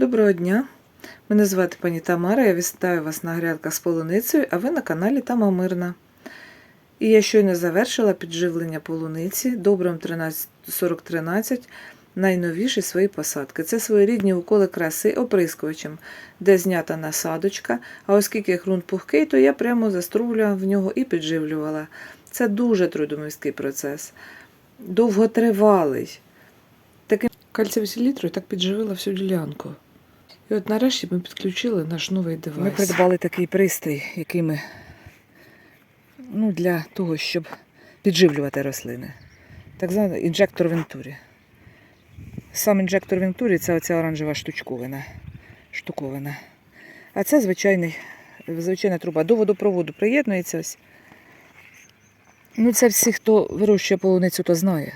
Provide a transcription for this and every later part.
Доброго дня! Мене звати пані Тамара, я вітаю вас на грядках з полуницею, а ви на каналі Тама Мирна. І я щойно завершила підживлення полуниці добром 134013 найновіші свої посадки. Це своєрідні уколи краси оприскувачем, де знята насадочка, а оскільки ґрунт пухкий, то я прямо заструблювала в нього і підживлювала. Це дуже трудомісткий процес, довготривалий. Таким кальцієвим селітрою так підживила всю ділянку. І от нарешті ми підключили наш новий девайс. Ми придбали такий пристрій, який ми ну, для того, щоб підживлювати рослини. Так званий інжектор Вентурі. Сам інжектор Вентурі це оця оранжева штучковина. штуковина. А це звичайний, звичайна труба. До водопроводу приєднується ось. Ну, це всі, хто вирощує полуницю, то знає.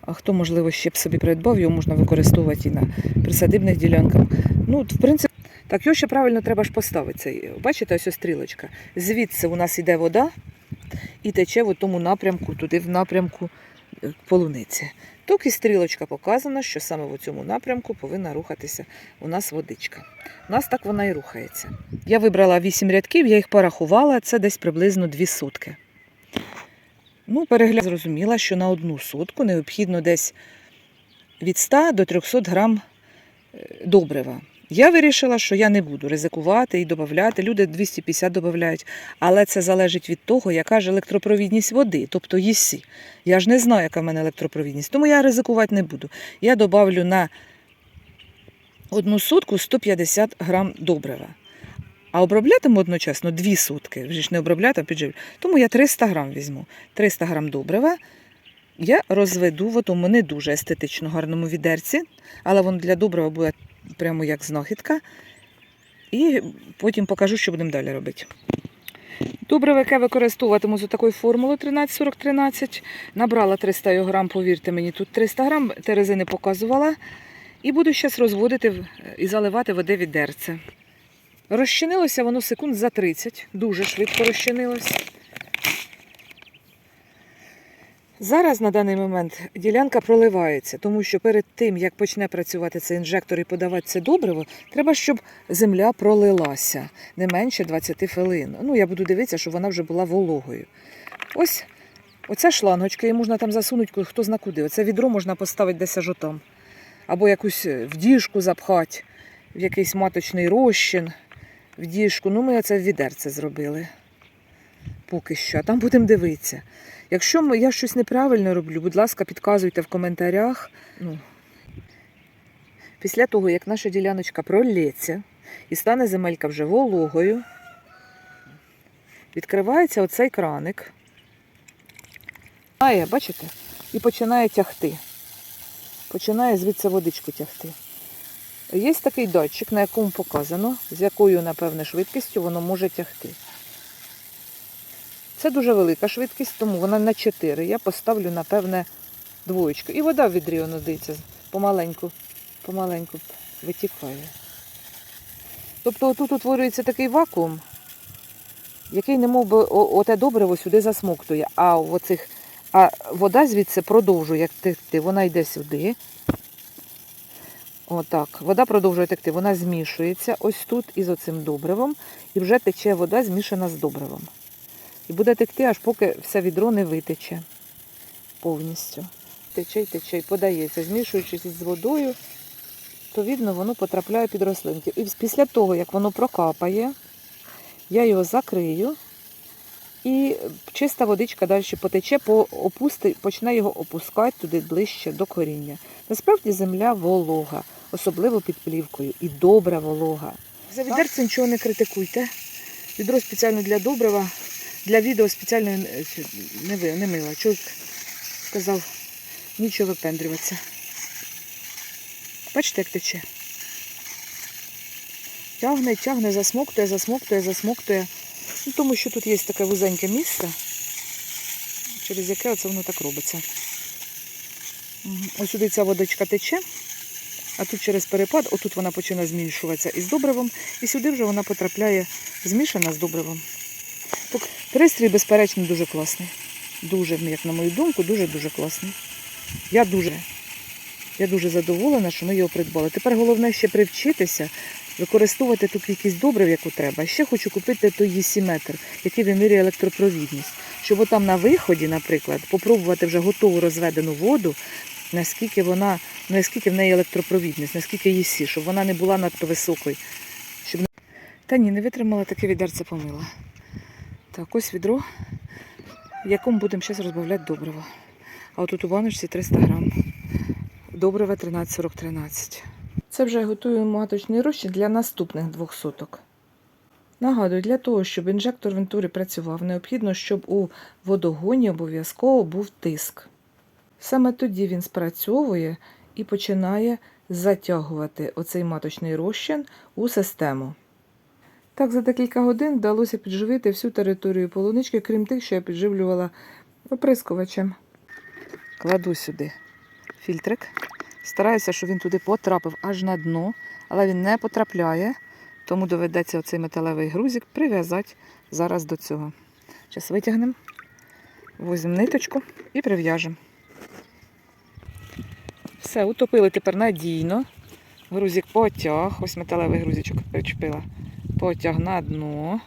А хто, можливо, ще б собі придбав, його можна використовувати і на присадибних ділянках. Ну, в принципі, так, його ще правильно треба ж поставити. Бачите, ось ось стрілочка. Звідси у нас йде вода і тече в тому напрямку, туди в напрямку е, полуниці. І стрілочка показана, що саме в цьому напрямку повинна рухатися у нас водичка. У нас так вона і рухається. Я вибрала 8 рядків, я їх порахувала, це десь приблизно 2 сутки. Ну, перегляд зрозуміла, що на одну сутку необхідно десь від 100 до 300 грам е, добрива. Я вирішила, що я не буду ризикувати і додати. Люди 250 додають, але це залежить від того, яка ж електропровідність води, тобто ЄСІ. Я ж не знаю, яка в мене електропровідність, тому я ризикувати не буду. Я додавлю на одну сутку 150 грам добрива. А оброблятиму одночасно 2 сутки, вже ж не обробляти, а підживлю. Тому я 300 грам візьму. 300 грам добрива я розведу в тому не дуже естетично гарному відерці, але воно для добрива буде прямо як знахідка. І потім покажу, що будемо далі робити. Добриво, яке використовуватиму за такою формулою 13-40-13. Набрала 300 грам, повірте мені, тут 300 грам, терези не показувала. І буду зараз розводити і заливати води відерце. Розчинилося воно секунд за 30, дуже швидко розчинилось. Зараз на даний момент ділянка проливається, тому що перед тим, як почне працювати цей інжектор і подавати це добриво, треба, щоб земля пролилася не менше 20 хвилин. Ну, я буду дивитися, щоб вона вже була вологою. Ось оця шлангочка, її можна там засунути, хто зна куди. Оце відро можна поставити десь аж отам. Або якусь е, в діжку запхати, в якийсь маточний розчин, в діжку. Ну, ми це в відерце зробили. Поки що, а там будемо дивитися. Якщо я щось неправильно роблю, будь ласка, підказуйте в коментарях. Ну, після того, як наша діляночка пролється і стане земелька вже вологою, відкривається оцей краник. Має, бачите? І починає тягти. Починає звідси водичку тягти. Є такий датчик, на якому показано, з якою, напевне, швидкістю воно може тягти. Це дуже велика швидкість, тому вона на 4. Я поставлю, напевне, двоєчку. І вода в відрі, воно дивіться, помаленьку, помаленьку витікає. Тобто тут утворюється такий вакуум, який не мов би оте добриво сюди засмоктує. А, оцих, а вода звідси продовжує як текти. Вона йде сюди. Отак. Вода продовжує текти. Вона змішується ось тут із оцим добривом. І вже тече вода змішана з добривом. І буде текти, аж поки все відро не витече повністю. Тече й тече, і подається, змішуючись із водою, то видно, воно потрапляє під рослинки. І після того, як воно прокапає, я його закрию, і чиста водичка далі потече, опусти, почне його опускати туди ближче до коріння. Насправді земля волога, особливо під плівкою, і добра волога. За відерце нічого не критикуйте. Відро спеціально для добрива, для відео спеціально е, не, ви- не мила. Чоловік сказав, нічого випендрюватися. Бачите, як тече? Тягне, тягне, засмоктує, засмоктує, засмоктує. Ну, тому що тут є таке вузеньке місце, через яке оце воно так робиться. Ось сюди ця водичка тече, а тут через перепад, отут вона починає змішуватися із добривом, і сюди вже вона потрапляє змішана з добривом. Пристрій, безперечно, дуже класний. Дуже, як на мою думку, дуже-дуже класний. Я дуже. Я дуже задоволена, що ми його придбали. Тепер головне ще привчитися використовувати ту кількість добрив, яку треба. Ще хочу купити той єсіметр, який вимірює електропровідність. Щоб отам на виході, наприклад, попробувати вже готову розведену воду, наскільки вона, наскільки в неї електропровідність, наскільки єсі, щоб вона не була надто високою. Щоб... Та ні, не витримала таке відерце помила. Так, ось відро, в якому будемо зараз розбавляти добриво. А отут у баночці 300 грам. Добрива 13,40-13. Це вже готуємо маточний розчин для наступних двох соток. Нагадую, для того, щоб інжектор вентурі працював, необхідно, щоб у водогоні обов'язково був тиск. Саме тоді він спрацьовує і починає затягувати оцей маточний розчин у систему. Так, за декілька годин вдалося підживити всю територію полунички, крім тих, що я підживлювала оприскувачем. Кладу сюди фільтрик. Стараюся, щоб він туди потрапив аж на дно, але він не потрапляє, тому доведеться оцей металевий грузик прив'язати зараз до цього. Зараз витягнемо, візьмемо ниточку і прив'яжемо. Все, утопили тепер надійно. Грузик потяг. Ось металевий грузичок причепила. Потяг на дно.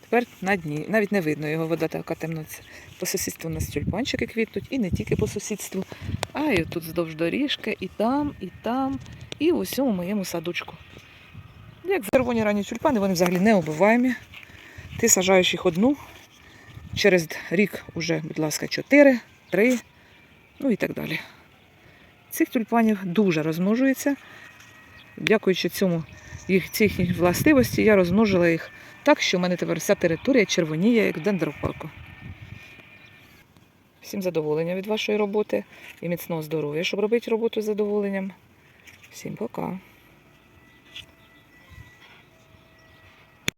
Тепер на дні. Навіть не видно його, вода така темноця. По сусідству у нас тюльпанчики квітнуть, і не тільки по сусідству, а і тут вздовж доріжки, і там, і там, і в усьому моєму садочку. Як червоні ранні тюльпани, вони взагалі не обуваємі. Ти сажаєш їх одну, через рік уже, будь ласка, 4, 3, ну і так далі. Цих тюльпанів дуже розмножується. Дякуючи цьому їх, цій властивості, я розмножила їх так, що в мене тепер вся територія червоніє, як в дендропарку. Всім задоволення від вашої роботи і міцного здоров'я, щоб робити роботу з задоволенням. Всім пока.